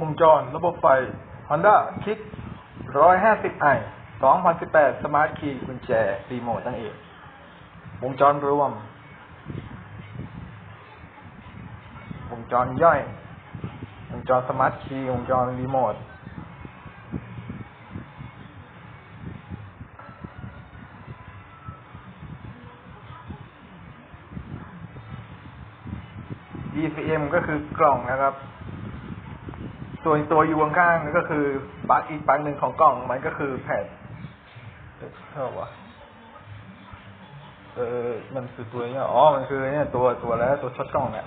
วงจร ระบบไฟ Honda Kick 150i 2018 Smart Key กุญแจ รีโมทนั่นเอง วงจรรวม วงจรย่อย วงจรสมาร์ทคีย์ วงจรรีโมท DCM ก็คือกล่องนะครับ ส่วนตัวอยู่ข้างๆนั่นก็คือปลั๊กอีกปลั๊กหนึ่งของกล่องมันก็คือแผ่นเท่าไหวะเออ มันคือตัวเนี้ยอ๋อ มันคือเนี่ยตัวตัวแล้วตัวช็อตกล้องเนี่ย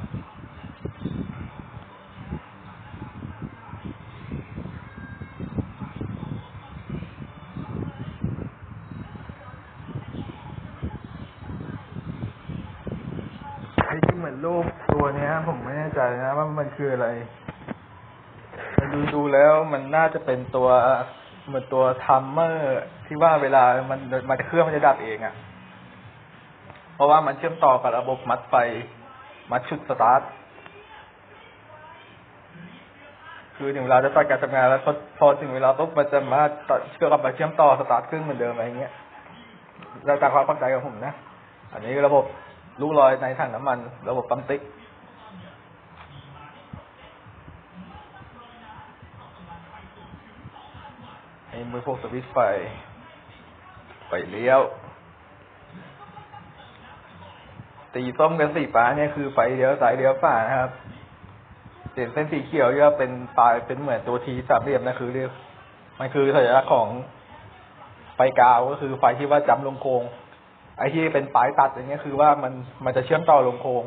ไอ้ที่เหมือนรูปตัวเนี้ย ผมไม่แน่ใจนะว่ามันคืออะไร ดูดูแล้วมันน่าจะเป็นตัวเหมือนตัวทัมเมอร์ที่ว่าเวลามันมันเครื่องมันจะดับเองอะ่ะ เพราะว่ามันเชื่อมต่อกับระบบมัดไฟ มัดชุดสตาร์ทคือถึงเวลาจะตัดการทำงานแล้วพอพอถึงเวลาปุ๊บมันจะมาตัดเชื่อมกับมาเชื่อมต่อสตาร์ทเครื่องเหมือนเดิมอะไรเงี้ยแล้วจากความเข้าใจของผมนะ อันนี้ระบบลูกลอยในถังน้ำมัน ระบบปั๊มติ๊ก ไอ้มือพวกสวิตไฟไฟเลี้ยวสีส้มกับสีฟ้าเนี่ยคือไฟเลี้ยวสายเลี้ยวฝ่านะครับเส้นเส้นสีเขียวจะเป็นปลายเป็นเหมือนตัวทีสามเหลี่ยมนะคือเรียกมันคือสัญลักษณ์ของไฟกาวก็คือไฟที่ว่าจำลงโครงไอ้ที่เป็นปลายตัดอย่างเงี้ยคือว่ามันมันจะเชื่อมต่อลงโครง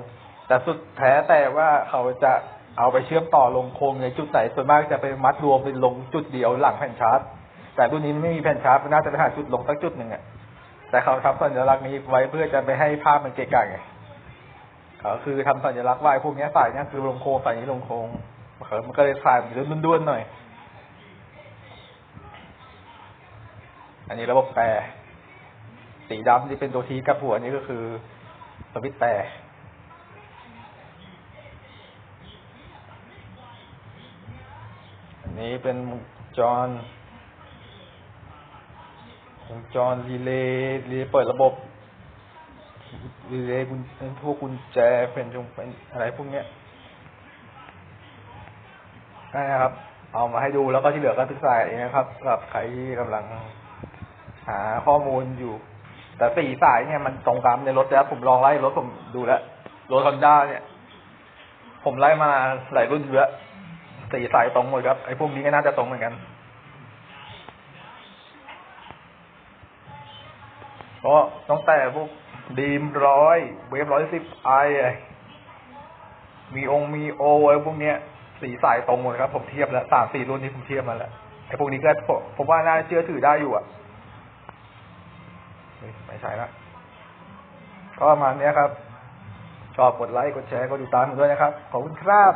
แต่สุดแท้แต่ว่าเขาจะเอาไปเชื่อมต่อลงโครงในจุดไหนส่วนมากจะไปมัดรวมเป็นลงจุดเดียวหลังแผ่นชาร์จ แต่รุ่นนี้ไม่มีแผ่นชาร์จน่าจะไปหาจุดลงสักจุดหนึ่งอะแต่เขาทำสัญลักษณ์นี้ไว้เพื่อจะไปให้ภาพมันเกะกะไงเขาคือทำสัญลักษณ์ไว้พวกนี้สายเนี้ยคือลงโครงสายนี้ลงโครงเขามันก็เลยสายมันด้วนๆหน่อย อันนี้ระบบแปรสีดำที่เป็นตัวทีกับหัวนี่ก็คือสวิตแปรอันนี้เป็นวงจร วงจรรีเลย์รีเลย์เปิดระบบรีเลย์กุญพวกกุญแจเป็นจงเป็นอะไรพวกเนี้ยนะครับ เอามาให้ดูแล้วก็ที่เหลือก็ศึกษาเองนะครับสำหรับใครที่กำลังหาข้อมูลอยู่ แต่สี่สายเนี่ยมันตรงตามในรถแล้วผมลองไล่รถผมดูแล้วรถฮอนด้าเนี่ย ผมไล่มาหลายรุ่นอยู่แล้วสี่สายตรงหมดครับไอ้พวกนี้ก็น่าจะตรงเหมือนกัน เพ ราะตั้งแต่พวกดีมร้อยเวฟร้อยสิบไอมีองค์มีโอไอพวกเนี้ย สีสายตรงหมดครับ ผมเทียบแล้วสามสี่รุ่นนี้ผมเทียบมาแล้วไอพวกนี้ก็ผมว่าน่าเชื่อถือได้อยู่อะไม่ใช่ละก็ประมาณเนี้ยครับ ชอบกดไลค์ กดแชร์ กดติดตามผมด้วยนะครับ ขอบคุณครับ